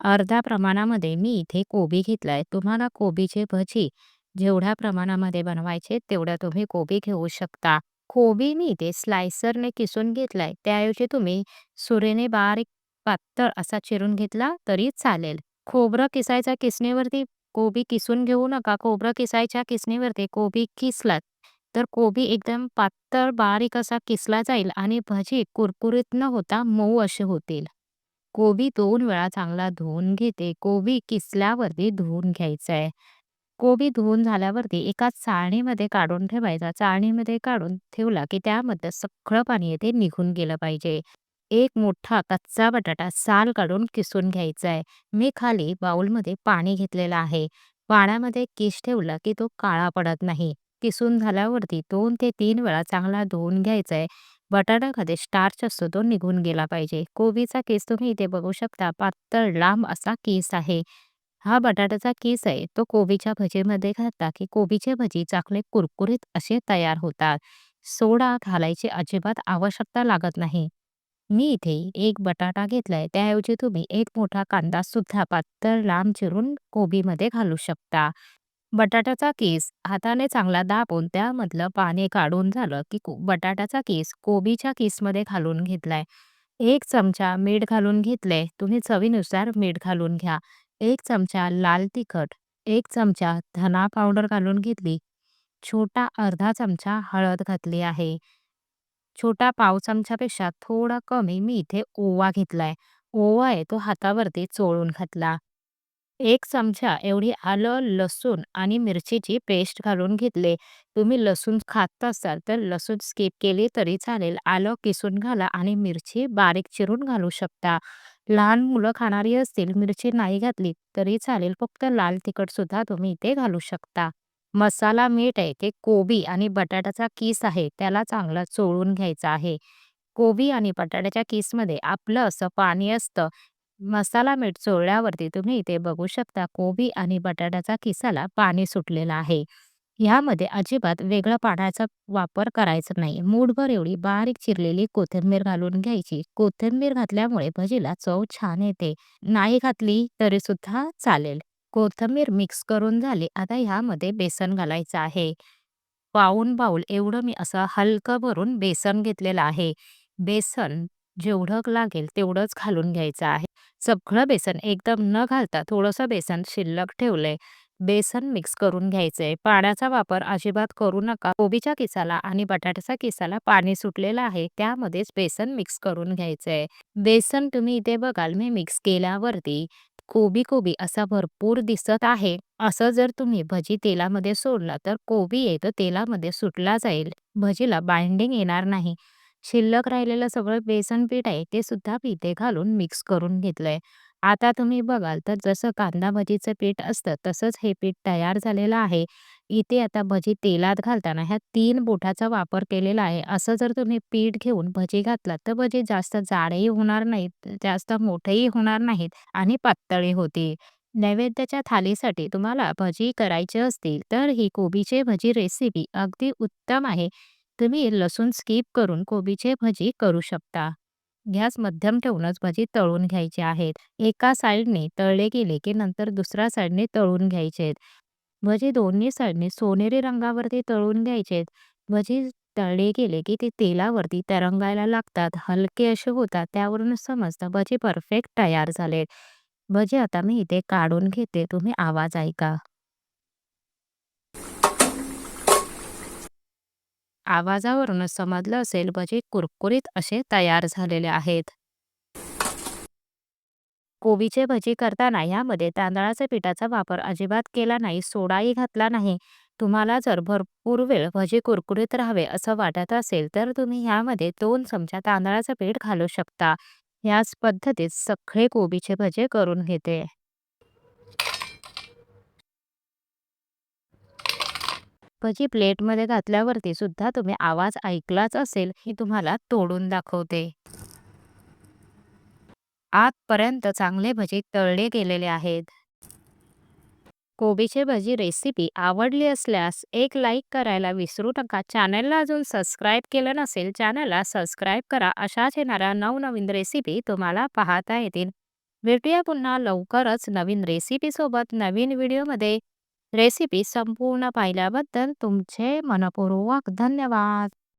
अर्ध्या प्रमाणामध्ये मी इथे कोबी घेतलाय. तुम्हाला कोबीचे भजी जेवढ्या प्रमाणामध्ये बनवायचे तेवढ्या तुम्ही कोबी घेऊ शकता. कोबी मी इथे स्लायसरने किसून घेतलाय. त्याऐवजी तुम्ही सुरेने बारीक पातळ असा चिरून घेतला तरी चालेल. खोबरं किसायच्या किसणीवरती कोबी किसून घेऊ नका. खोबरं किसायच्या किसणीवरती कोबी किसलात तर कोबी एकदम पातळ बारीक असा किसला जाईल आणि भजी कुरकुरीत न होता मऊ असे होतील. कोबी दोन वेळा चांगला धुवून घेते. कोबी किसल्यावरती धुवून घ्यायचंय. कोबी धुवून झाल्यावरती एका चाळणीमध्ये काढून ठेवायचा. चाळणीमध्ये काढून ठेवला की त्यामध्ये सगळं पाणी येते निघून गेलं पाहिजे. एक मोठा कच्चा बटाटा साल काढून किसून घ्यायचा आहे. मी खाली बाऊलमध्ये पाणी घेतलेलं आहे. पाण्यामध्ये किस ठेवला की तो काळा पडत नाही. किसून झाल्यावरती दोन ते तीन वेळा चांगला धुवून घ्यायचा आहे. बटाट्यामध्ये स्टार्च असतो तो निघून गेला पाहिजे. कोबीचा केस तुम्ही इथे बघू शकता पातळ लांब असा केस आहे. हा बटाट्याचा केस आहे तो कोबीच्या भजीमध्ये घातला की कोबीचे भजी चांगले कुरकुरीत असे तयार होतात. सोडा घालायची अजिबात आवश्यकता लागत नाही. मी इथे एक बटाटा घेतलाय त्याऐवजी तुम्ही एक मोठा कांदा सुद्धा पातळ लांब चिरून कोबीमध्ये घालू शकता. बटाट्याचा केस हाताने चांगला दाबून त्यामधलं पाणी काढून झालं की को- बटाट्याचा केस कोबीच्या केसमध्ये घालून घेतलाय. एक चमचा मीठ घालून घेतले तुम्ही चवीनुसार मीठ घालून घ्या. एक चमचा लाल तिखट, एक चमचा धना पावडर घालून घेतली. छोटा अर्धा चमचा हळद घातली आहे. छोटा पाव चमचापेक्षा थोडा कमी मी इथे ओवा घेतलाय. ओवा आहे तो हातावरती चोळून घातला. एक चमचा एवढी आलं, लसूण आणि मिरचीची पेस्ट घालून घेतले. तुम्ही लसूण खात असाल तर लसूण स्किप केली तरी चालेल. आलं किसून घाला आणि मिरची बारीक चिरून घालू शकता. लहान मुलं खाणारी असतील मिरची नाही घातली तरी चालेल. फक्त लाल तिखट सुद्धा तुम्ही इथे घालू शकता. मसाला मीठ आहे ते कोबी आणि बटाट्याचा किस आहे त्याला चांगला चोळून घ्यायचा आहे. कोबी आणि बटाट्याच्या किसमध्ये आपलं असं पाणी असतं. मसाला मीठ चोळल्यावरती तुम्ही इथे बघू शकता कोबी आणि बटाट्याचा किसाला पाणी सुटलेलं आहे. ह्यामध्ये अजिबात वेगळं पाण्याचा वापर करायचा नाही. मूठभर एवढी बारीक चिरलेली कोथिंबीर घालून घ्यायची. कोथिंबीर घातल्यामुळे भजीला चव छान येते. नाही घातली तरी सुद्धा चालेल. कोथिंबीर मिक्स करून झाली. आता ह्यामध्ये बेसन घालायचं आहे. पाऊन बाऊल एवढं मी असं हलकं भरून बेसन घेतलेलं आहे. बेसन जेवढं लागेल तेवढंच घालून घ्यायचं आहे. सगळं बेसन एकदम न घालता थोडंसं बेसन शिल्लक ठेवलंय. बेसन मिक्स करून घ्यायचंय. पाण्याचा वापर अजिबात करू नका. कोबीच्या किसाला आणि बटाट्याच्या किसाला पाणी सुटलेलं आहे त्यामध्येच बेसन मिक्स करून घ्यायचंय. बेसन तुम्ही इथे बघाल मी मिक्स केल्यावरती कोबी कोबी असा भरपूर दिसत आहे. असं जर तुम्ही भजी तेलामध्ये सोडला तर कोबी येतो तेलामध्ये सुटला जाईल. भजीला बाइंडिंग येणार नाही. शिल्लक राहिलेलं सगळं बेसन पीठ आहे ते सुद्धा मी इथे घालून मिक्स करून घेतलंय. आता तुम्ही बघाल तर जसं कांदा भजीचं पीठ असतं तसंच हे पीठ तयार झालेलं आहे. इथे आता भजी तेलात घालताना ह्या तीन बोटाचा वापर केलेला आहे. असं जर तुम्ही पीठ घेऊन भजी घातलात तर भजी जास्त जाडही होणार नाहीत, जास्त मोठेही होणार नाहीत आणि पातळही होतील. नैवेद्याच्या थालीसाठी तुम्हाला भजी करायची असतील तर ही कोबीचे भजी रेसिपी अगदी उत्तम आहे. तुम्ही लसूण स्किप करून कोबीचे भजी करू शकता. गॅस मध्यम ठेवूनच भजी तळून घ्यायचे आहेत. एका साईडने तळले गेले की नंतर दुसऱ्या साईडने तळून घ्यायचे भजी दोन्ही साईडने सोनेरी रंगावरती तळून घ्यायचे आहेत. भजी तळले गेले की ते तेलावरती तरंगायला लागतात. हलके असे होतात. त्यावरूनच समजतं भजी परफेक्ट तयार झालेत. भजी आता मी इथे काढून घेते. तुम्ही आवाज ऐका. आवाजावरून समजलं असेल भजी कुरकुरीत असे तयार झालेले आहेत. कोबीचे भजी करताना यामध्ये तांदळाच्या पिठाचा वापर अजिबात केला नाही. सोडाही घातला नाही. तुम्हाला जर भरपूर वेळ भजी कुरकुरीत राहावे असं वाटत असेल तर तुम्ही यामध्ये दोन चमचा तांदळाचं पीठ घालू शकता. याच पद्धतीत सगळे कोबीचे भजे करून घेते. भजी प्लेटमध्ये घातल्यावरती सुद्धा तुम्ही आवाज ऐकलाच असेल. ही तुम्हाला तोडून दाखवते. आतपर्यंत चांगले भजी तळले गेलेले आहेत. कोबीचे भजी रेसिपी आवडली असल्यास एक लाईक करायला विसरू नका. चॅनलला अजून सबस्क्राईब केलं नसेल चॅनलला सबस्क्राईब करा. अशाच येणाऱ्या नवनवीन रेसिपी तुम्हाला पाहता येतील. भेटूया पुन्हा लवकरच नवीन रेसिपीसोबत नवीन व्हिडिओमध्ये. रेसिपी संपूर्ण पाहिल्याबद्दल तुमचे मनःपूर्वक धन्यवाद.